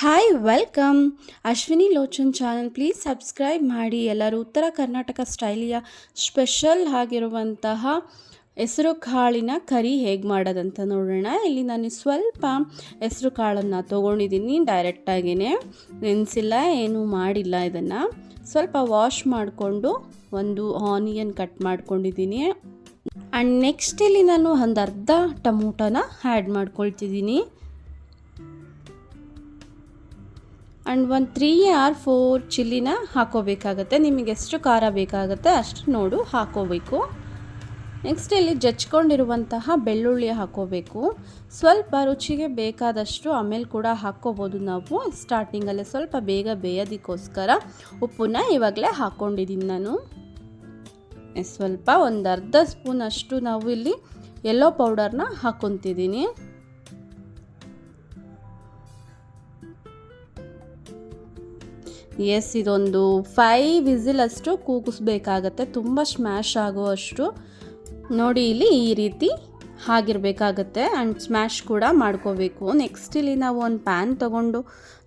Hi welcome Ashwini Lochan channel please subscribe ಮಾಡಿ ಎಲ್ಲರೂ ಉತ್ತರ ಕರ್ನಾಟಕ ಸ್ಟೈಲಿಯ ಸ್ಪೆಷಲ್ ಆಗಿರುವಂತಹ ಹೆಸರು ಕಾಳಿನ ಕರಿ ಹೇಗೆ ಮಾಡೋದಂತ ನೋಡೋಣ. ಇಲ್ಲಿ ನಾನು ಸ್ವಲ್ಪ ಹೆಸರು ಕಾಳನ್ನು ತೊಗೊಂಡಿದ್ದೀನಿ ಡೈರೆಕ್ಟಾಗಿಯೇ ನೆನೆಸಿಲ್ಲ, ಏನೂ ಮಾಡಿಲ್ಲ ಇದನ್ನು. ಸ್ವಲ್ಪ ವಾಶ್ ಮಾಡಿಕೊಂಡು ಒಂದು ಆನಿಯನ್ ಕಟ್ ಮಾಡ್ಕೊಂಡಿದ್ದೀನಿ. ಆ್ಯಂಡ್ ನೆಕ್ಸ್ಟ್ ಇಲ್ಲಿ ನಾನು ಒಂದು ಅರ್ಧ ಟೊಮೊಟೊನ ಆ್ಯಡ್ ಮಾಡ್ಕೊಳ್ತಿದ್ದೀನಿ. ಆ್ಯಂಡ್ ಒಂದು ತ್ರೀ ಆರ್ ಫೋರ್ ಚಿಲ್ಲಿನ ಹಾಕೋಬೇಕಾಗತ್ತೆ. ನಿಮಗೆ ಎಷ್ಟು ಖಾರ ಬೇಕಾಗುತ್ತೆ ಅಷ್ಟು ನೋಡು, ಹಾಕೋಬೇಕು. ನೆಕ್ಸ್ಟ್ ಇಲ್ಲಿ ಜಚ್ಕೊಂಡಿರುವಂತಹ ಬೆಳ್ಳುಳ್ಳಿ ಹಾಕೋಬೇಕು. ಸ್ವಲ್ಪ ರುಚಿಗೆ ಬೇಕಾದಷ್ಟು ಆಮೇಲೆ ಕೂಡ ಹಾಕ್ಕೋಬೋದು ನಾವು. ಸ್ಟಾರ್ಟಿಂಗಲ್ಲೇ ಸ್ವಲ್ಪ ಬೇಗ ಬೇಯೋದಕ್ಕೋಸ್ಕರ ಉಪ್ಪನ್ನ ಇವಾಗಲೇ ಹಾಕ್ಕೊಂಡಿದ್ದೀನಿ ನಾನು. ಸ್ವಲ್ಪ ಒಂದು ಅರ್ಧ ಸ್ಪೂನ್ ಅಷ್ಟು ನಾವು ಇಲ್ಲಿ ಎಲ್ಲೋ ಪೌಡರ್ನ ಹಾಕ್ಕೊತಿದ್ದೀನಿ ಎಸ್ ಇದೊಂದು ಫೈವ್ ವಿಸಿಲಷ್ಟು ಕೂಗಿಸ್ಬೇಕಾಗತ್ತೆ. ತುಂಬ ಸ್ಮ್ಯಾಶ್ ಆಗುವಷ್ಟು ನೋಡಿ, ಇಲ್ಲಿ ಈ ರೀತಿ ಆಗಿರಬೇಕಾಗತ್ತೆ ಆ್ಯಂಡ್ ಸ್ಮ್ಯಾಶ್ ಕೂಡ ಮಾಡ್ಕೋಬೇಕು. ನೆಕ್ಸ್ಟ್ ಇಲ್ಲಿ ನಾವು ಒಂದು ಪ್ಯಾನ್ ತಗೊಂಡು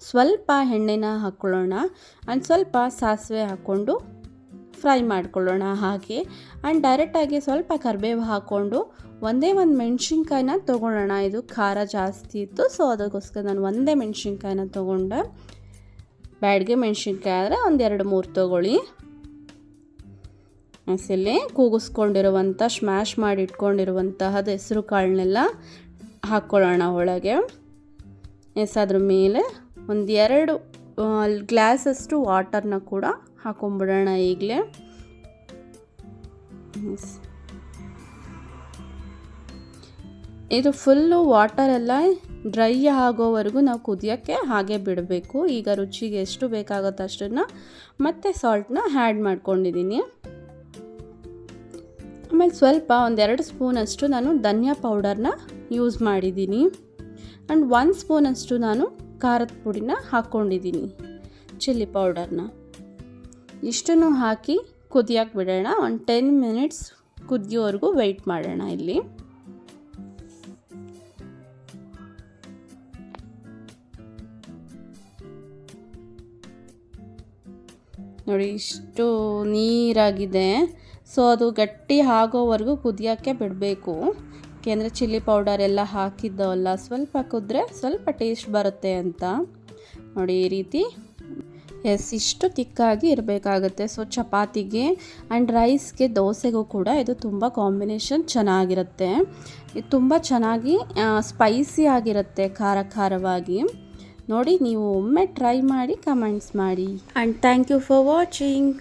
ಸ್ವಲ್ಪ ಎಣ್ಣೆನ ಹಾಕ್ಕೊಳ್ಳೋಣ ಆ್ಯಂಡ್ ಸ್ವಲ್ಪ ಸಾಸಿವೆ ಹಾಕ್ಕೊಂಡು ಫ್ರೈ ಮಾಡ್ಕೊಳ್ಳೋಣ ಹಾಗೆ. ಆ್ಯಂಡ್ ಡೈರೆಕ್ಟಾಗಿ ಸ್ವಲ್ಪ ಕರಿಬೇವು ಹಾಕ್ಕೊಂಡು ಒಂದೇ ಒಂದು ಮೆಣಸಿನ್ಕಾಯಿನ ತೊಗೊಳ್ಳೋಣ. ಇದು ಖಾರ ಜಾಸ್ತಿ ಇತ್ತು ಸೊ ಅದಕ್ಕೋಸ್ಕರ ನಾನು ಒಂದೇ ಮೆಣಸಿನ್ಕಾಯಿನ ತೊಗೊಂಡೆ. ಬ್ಯಾಡ್ಗೆ ಮೆಣಸಿನ್ಕಾಯಿ ಆದರೆ ಒಂದೆರಡು ಮೂರು ತೊಗೊಳ್ಳಿ. ಮಸಾಲೆ ಕೂಗಿಸ್ಕೊಂಡಿರುವಂಥ ಸ್ಮ್ಯಾಶ್ ಮಾಡಿ ಇಟ್ಕೊಂಡಿರುವಂತಹದ್ದು ಹೆಸರು ಕಾಳನ್ನೆಲ್ಲ ಹಾಕ್ಕೊಳ್ಳೋಣ ಒಳಗೆ. ಎಸ್, ಅದ್ರ ಮೇಲೆ ಒಂದು ಎರಡು ಗ್ಲಾಸಷ್ಟು ವಾಟರ್ನ ಕೂಡ ಹಾಕೊಂಡ್ಬಿಡೋಣ ಈಗಲೇ. ಇದು ಫುಲ್ಲು ವಾಟರೆಲ್ಲ ಡ್ರೈ ಆಗೋವರೆಗೂ ನಾವು ಕುದಿಯೋಕ್ಕೆ ಹಾಗೆ ಬಿಡಬೇಕು. ಈಗ ರುಚಿಗೆ ಎಷ್ಟು ಬೇಕಾಗುತ್ತೋ ಅಷ್ಟನ್ನು ಮತ್ತು ಸಾಲ್ಟನ್ನ ಆ್ಯಡ್ ಮಾಡ್ಕೊಂಡಿದ್ದೀನಿ. ಆಮೇಲೆ ಸ್ವಲ್ಪ ಒಂದೆರಡು ಸ್ಪೂನಷ್ಟು ನಾನು ಧನಿಯಾ ಪೌಡರ್ನ ಯೂಸ್ ಮಾಡಿದ್ದೀನಿ. ಆ್ಯಂಡ್ ಒನ್ ಸ್ಪೂನಷ್ಟು ನಾನು ಖಾರದ ಪುಡಿನ ಹಾಕ್ಕೊಂಡಿದ್ದೀನಿ. ಚಿಲ್ಲಿ ಪೌಡರ್ನ ಇಷ್ಟನ್ನು ಹಾಕಿ ಕುದಿಯೋಕೆ ಬಿಡೋಣ. ಒಂದು ಟೆನ್ ಮಿನಿಟ್ಸ್ ಕುದಿಯೋವರೆಗೂ ವೆಯ್ಟ್ ಮಾಡೋಣ ಇಲ್ಲಿ. ನೋಡಿ, ಇಷ್ಟು ನೀರಾಗಿದೆ. ಸೊ, ಅದು ಗಟ್ಟಿ ಆಗೋವರೆಗೂ ಕುದಿಯೋಕ್ಕೆ ಬಿಡಬೇಕು. ಏಕೆಂದರೆ ಚಿಲ್ಲಿ ಪೌಡರ್ ಎಲ್ಲ ಹಾಕಿದ್ದವಲ್ಲ, ಸ್ವಲ್ಪ ಕುದ್ರೆ ಸ್ವಲ್ಪ ಟೇಸ್ಟ್ ಬರುತ್ತೆ ಅಂತ. ನೋಡಿ, ಈ ರೀತಿ. ಎಸ್, ಇಷ್ಟು ತಿಕ್ಕಾಗಿ ಇರಬೇಕಾಗುತ್ತೆ. ಸೊ, ಚಪಾತಿಗೆ ಆ್ಯಂಡ್ ರೈಸ್ಗೆ ದೋಸೆಗೂ ಕೂಡ ಇದು ತುಂಬ ಕಾಂಬಿನೇಷನ್ ಚೆನ್ನಾಗಿರುತ್ತೆ. ಇದು ತುಂಬ ಚೆನ್ನಾಗಿ ಸ್ಪೈಸಿ ಆಗಿರುತ್ತೆ ಖಾರ ಖಾರವಾಗಿ. ನೋಡಿ ನೀವು ಒಮ್ಮೆ ಟ್ರೈ ಮಾಡಿ ಕಮೆಂಟ್ಸ್ ಮಾಡಿ. And thank you for watching